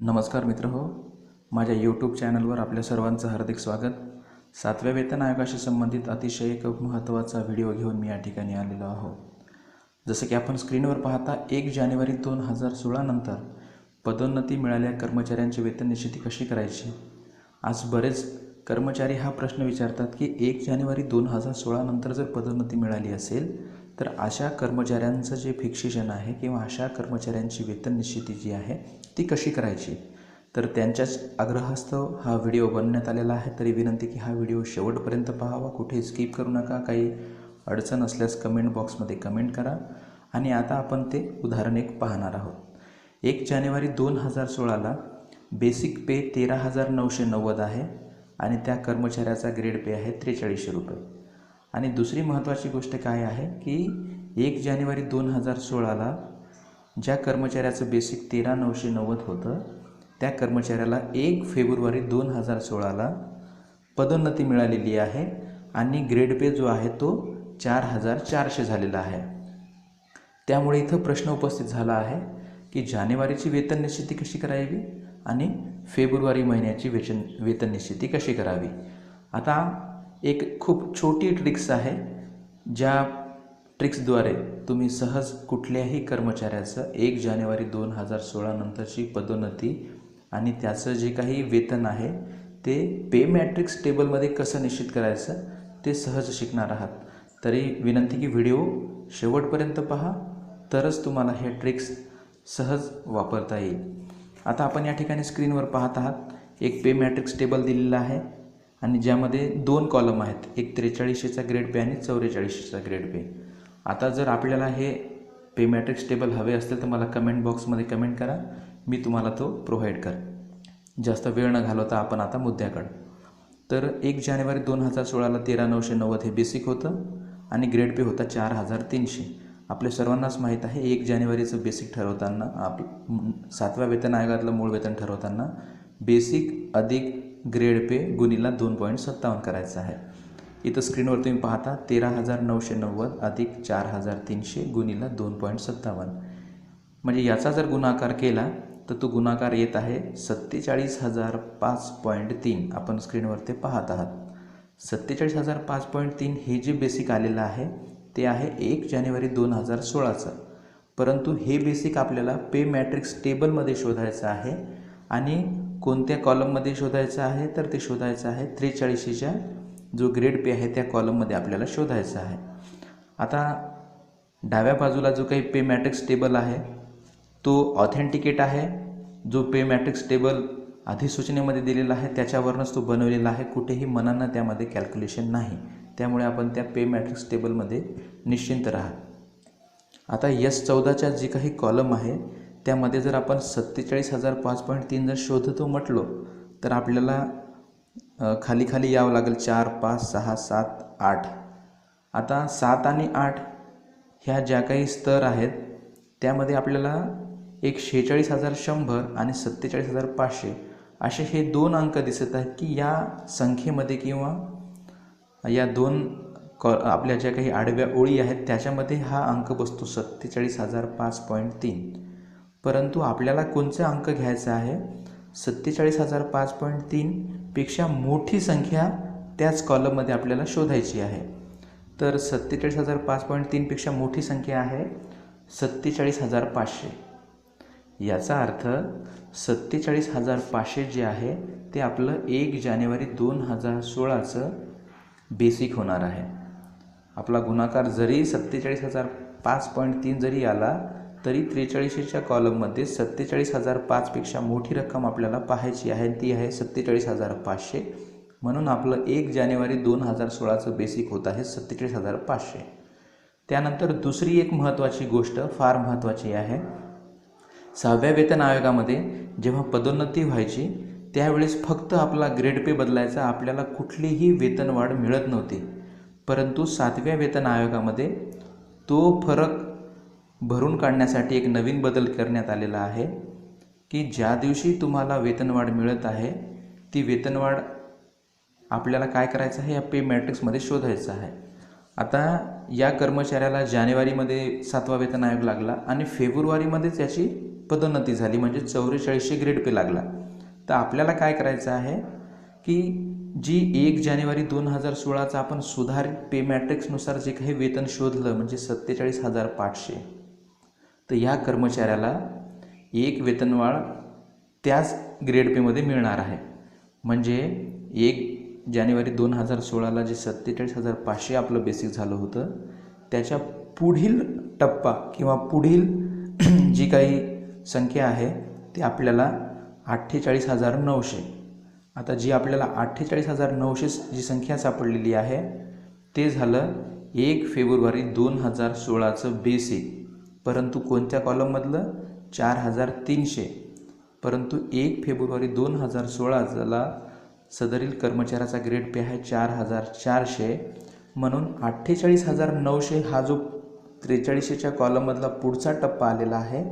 नमस्कार मित्र हो माझ्या यूट्यूब चॅनलवर आपल्या सर्वांचं हार्दिक स्वागत. सातव्या वेतन आयोगाशी संबंधित अतिशय एक महत्त्वाचा व्हिडिओ घेऊन मी या ठिकाणी आलेलो आहो. जसं की आपण स्क्रीनवर पाहता एक जानेवारी दोन हजार सोळानंतर पदोन्नती मिळाल्या कर्मचाऱ्यांची वेतन निश्चिती कशी करायची? आज बरेच कर्मचारी हा प्रश्न विचारतात की एक जानेवारी दोन हजार सोळानंतर जर पदोन्नती मिळाली असेल तर अशा कर्मचाऱ्यांचं जे फिक्सेशन आहे किंवा अशा कर्मचाऱ्यांची वेतन निश्चिती जी आहे ती कशी करायची? तर त्यांच्याच आग्रहास्तव हा व्हिडिओ बनवण्यात आलेला आहे. तरी विनंती की हा व्हिडिओ शेवटपर्यंत पाहावा. कुठे स्किप करू नका. काही अडचण असल्यास कमेंट बॉक्समध्ये कमेंट करा. आणि आता आपण ते उदाहरण एक पाहणार आहोत. एक जानेवारी दोन हजार सोळाला बेसिक पे तेरा हजार नऊशे नव्वद आहे आणि त्या कर्मचाऱ्याचा ग्रेड पे आहे त्रेचाळीसशे रुपये. आणि दुसरी महत्त्वाची गोष्ट काय आहे की एक जानेवारी दोन हजार सोळाला ज्या कर्मचाऱ्याचं बेसिक तेरा नऊशे नव्वद होतं त्या कर्मचाऱ्याला एक फेब्रुवारी दोन हजार सोळाला पदोन्नती मिळालेली आहे आणि ग्रेड पे जो आहे तो चार हजार चारशे झालेला आहे. त्यामुळे इथं प्रश्न उपस्थित झाला आहे की जानेवारीची वेतन निश्चिती कशी करावी आणि फेब्रुवारी महिन्याची वेतन वेतन निश्चिती कशी करावी? आता एक खूप छोटी ट्रिक्स आहे ज्या ट्रिक्सद्वारे तुम्ही सहज कुठल्याही कर्मचाऱ्याचं एक जानेवारी दोन हजार सोळानंतरची पदोन्नती आणि त्याचं जे काही वेतन आहे ते पे मॅट्रिक्स टेबलमध्ये कसं निश्चित करायचं ते सहज शिकणार आहात. तरी विनंती की व्हिडिओ शेवटपर्यंत पहा तरच तुम्हाला हे ट्रिक्स सहज वापरता येईल. आता आपण या ठिकाणी स्क्रीनवर पाहत आहात. एक पे मॅट्रिक्स टेबल दिलेला आहे. आणि ज्यामध्ये दोन कॉलम आहेत एक त्रेचाळीसशेचा ग्रेड पे आणि चौवेचाळीसशेचा ग्रेड पे आता जर आपल्याला हे पे मॅट्रिक्स टेबल हवे असतील तर मला कमेंट बॉक्समध्ये कमेंट करा. मी तुम्हाला तो प्रोव्हाइड कर जास्त वेळ न घालवता आपण आता मुद्द्याकडं. तर एक जानेवारी दोन हजार सोळाला तेरा नऊशे नव्वद हे बेसिक होतं आणि ग्रेड पे होता चार हजार तीनशे. आपल्या सर्वांनाच माहीत आहे एक जानेवारीचं बेसिक ठरवताना आप सातव्या वेतन आयोगातलं मूळ वेतन ठरवताना बेसिक अधिक ग्रेड पे गुणीला दोन पॉईंट सत्तावन्न करायचं आहे. इथं स्क्रीनवर तुम्ही पाहता तेरा हजार नऊशे नव्वद अधिक चार हजार तीनशे गुणीला दोन पॉईंट सत्तावन्न. म्हणजे याचा जर गुणाकार केला तर तो गुणाकार येत आहे सत्तेचाळीस हजार पाच पॉईंट तीन. आपण स्क्रीनवर ते पाहत आहात. सत्तेचाळीस हजार पाच पॉईंट तीन हे जे बेसिक आलेलं आहे ते आहे एक जानेवारी दोन हजार सोळाचं. परंतु हे बेसिक आपल्याला पे मॅट्रिक्स टेबलमध्ये शोधायचं आहे आणि कोणत्या कॉलममध्ये शोधायचं आहे तर ते शोधायचं आहे त्रेचाळीशीच्या जो ग्रेड पे आहे त्या कॉलममध्ये आपल्याला शोधायचा आहे. आता डाव्या बाजूला जो काही पे मॅट्रिक्स टेबल आहे तो ऑथेंटिकेट आहे. जो पे मॅट्रिक्स टेबल अधिसूचनेमध्ये दिलेला आहे त्याच्यावरूनच तो बनवलेला आहे. कुठेही मनांना त्यामध्ये कॅल्क्युलेशन नाही. त्यामुळे आपण त्या पे मॅट्रिक्स टेबलमध्ये निश्चिंत राहा. आता यस चौदाच्या जी काही कॉलम आहे त्यामध्ये जर आपण सत्तेचाळीस हजार पाच पॉईंट तीन जर शोधतो म्हटलो तर आपल्याला खाली खाली यावं लागेल चार पाच सहा सात आठ. आता सात आणि आठ ह्या ज्या काही स्तर आहेत त्यामध्ये आपल्याला एक शेहेचाळीस हजार शंभर आणि सत्तेचाळीस हजार पाचशे असे हे दोन अंक दिसत आहेत की या संख्येमध्ये किंवा या दोन कॉ आपल्या ज्या काही आडव्या ओळी आहेत त्याच्यामध्ये हा अंक बसतो सत्तेचाळीस हजार पाच पॉईंट तीन. परंतु आपल्याला कोणचा अंक घ्यायचा आहे? सत्तेचाळीस हजार पाच पॉईंट तीनपेक्षा मोठी संख्या त्याच कॉलममध्ये आपल्याला शोधायची आहे. तर सत्तेचाळीस हजार पाच पॉईंट तीनपेक्षा मोठी संख्या आहे सत्तेचाळीस हजार पाचशे. याचा अर्थ सत्तेचाळीस हजार पाचशे जे आहे ते आपलं एक जानेवारी दोन हजार सोळाचं बेसिक होणार आहे. आपला गुणाकार जरी सत्तेचाळीस हजार पाच पॉईंट तीन जरी आला तरी त्रेचाळीसशेच्या कॉलममध्ये सत्तेचाळीस हजार पाचपेक्षा मोठी रक्कम आपल्याला पाहायची आहे. ती आहे सत्तेचाळीस हजार पाचशे म्हणून आपलं एक जानेवारी दोन हजार सोळाचं बेसिक होत आहे सत्तेचाळीस हजार पाचशे त्यानंतर दुसरी एक महत्त्वाची गोष्ट फार महत्त्वाची आहे. सहाव्या वेतन आयोगामध्ये जेव्हा पदोन्नती व्हायची त्यावेळेस फक्त आपला ग्रेड पे बदलायचा आपल्याला कुठलीही वेतनवाढ मिळत नव्हती. परंतु सातव्या वेतन आयोगामध्ये तो फरक भरून काढण्यासाठी एक नवीन बदल करण्यात आलेला आहे की ज्या दिवशी तुम्हाला वेतनवाढ मिळत आहे ती वेतनवाढ आपल्याला काय करायचं आहे? या पे मॅट्रिक्समध्ये शोधायचं आहे. आता या कर्मचाऱ्याला जानेवारीमध्ये सातवा वेतन आयोग लागला आणि फेब्रुवारीमध्येच याची पदोन्नती झाली म्हणजे चौवेचाळीसशे ग्रेड पे लागला. तर आपल्याला काय करायचं आहे की जी एक जानेवारी दोन हजार सोळाचा आपण सुधारित पे मॅट्रिक्सनुसार जे काही वेतन शोधलं म्हणजे सत्तेचाळीस हजार पाचशे. तर या कर्मचाऱ्याला एक वेतनवाढ त्याच ग्रेड पेमध्ये मिळणार आहे. म्हणजे एक जानेवारी दोन हजार सोळाला जे सत्तेचाळीस हजार पाचशे आपलं बेसिक झालं होतं त्याच्या पुढील टप्पा किंवा पुढील जी काही संख्या आहे ती आपल्याला अठ्ठेचाळीस हजार नऊशे. आता जी आपल्याला अठ्ठेचाळीस हजार नऊशे जी संख्या सापडलेली आहे ते झालं एक फेब्रुवारी दोन हजार सोळाचं बेसिक परंतु कोणत्या कॉलममधलं? चार हजार तीनशे. परंतु एक फेब्रुवारी दोन हजार सोळाला सदरील कर्मचाऱ्याचा ग्रेड पे आहे चार हजार चारशे. म्हणून अठ्ठेचाळीस हजार नऊशे हा जो त्रेचाळीसशेच्या कॉलममधला पुढचा टप्पा आलेला आहे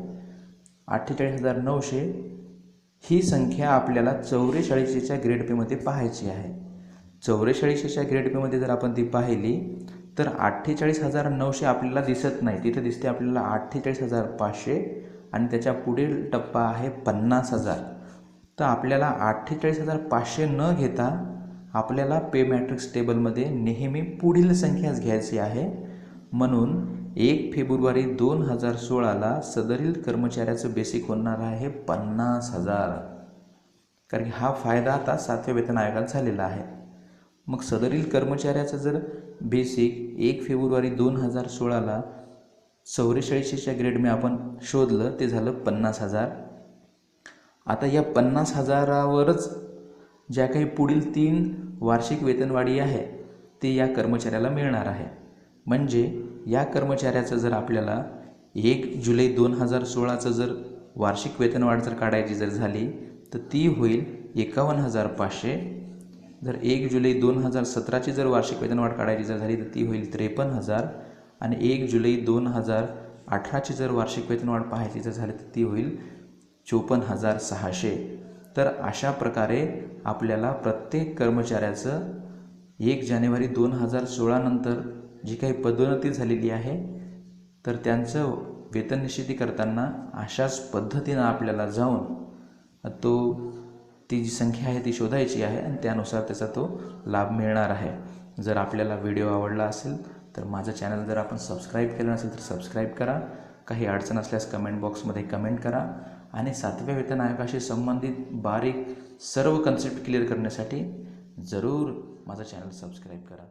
अठ्ठेचाळीस हजार नऊशे ही संख्या आपल्याला चौवेचाळीसशेच्या ग्रेड पेमध्ये पाहायची आहे. चौवेचाळीसशेच्या ग्रेड पेमध्ये जर आपण ती पाहिली तर अठ्ठेचाळीस हजार नऊशे आपल्याला दिसत नाही. तिथे दिसते आपल्याला अठ्ठेचाळीस हजार पाचशे आणि त्याच्या पुढील टप्पा आहे पन्नास हजार. तर आपल्याला अठ्ठेचाळीस हजार पाचशे न घेता आपल्याला पे मॅट्रिक्स टेबलमध्ये नेहमी पुढील संख्याच घ्यायची आहे. म्हणून एक फेब्रुवारी दोन हजार सोळाला सदरील कर्मचाऱ्याचं बेसिक होणार आहे पन्नास हजार. कारण की हा फायदा आता सातव्या वेतन आयोगात झालेला आहे. मग सदरील कर्मचाऱ्याचं जर बेसिक एक फेब्रुवारी दोन हजार सोळाला चौवेचाळीसच्या ग्रेडमध्ये आपण शोधलं ते झालं पन्नास हजार. आता या पन्नास हजारावरच ज्या काही पुढील तीन वार्षिक वेतनवाढी आहे ते या कर्मचाऱ्याला मिळणार आहे. म्हणजे या कर्मचाऱ्याचं जर आपल्याला एक जुलै दोन हजार सोळाचं जर वार्षिक वेतनवाढ जर काढायची जर झाली तर ती होईल एकावन्न हजार पाचशे जर एक जुलै दोन हजार सतराची जर वार्षिक वेतनवाढ काढायची जर झाली तर ती होईल त्रेपन्न हजार. आणि एक जुलै दोन हजार अठराची जर वार्षिक वेतनवाढ पाहायची जर झाली तर ती होईल चोपन्न हजार सहाशे. तर अशा प्रकारे आपल्याला प्रत्येक कर्मचाऱ्याचं एक जानेवारी दोन हजार सोळानंतर जी काही पदोन्नती झालेली आहे तर त्यांचं वेतन निश्चिती करताना अशाच पद्धतीनं आपल्याला जाऊन तो ती जी संख्या आहे ती शोधायची आहे आणि त्यानुसार त्याचा तो लाभ मिळणार आहे. जर आपल्याला व्हिडिओ आवडला असेल तर माझं चॅनल जर आपण सबस्क्राईब केलं नसेल तर सबस्क्राईब करा. काही अडचण असल्यास कमेंट बॉक्समध्ये कमेंट करा. आणि सातव्या वेतन आयोगाशी संबंधित बारीक सर्व कन्सेप्ट क्लिअर करण्यासाठी जरूर माझं चॅनल सबस्क्राईब करा.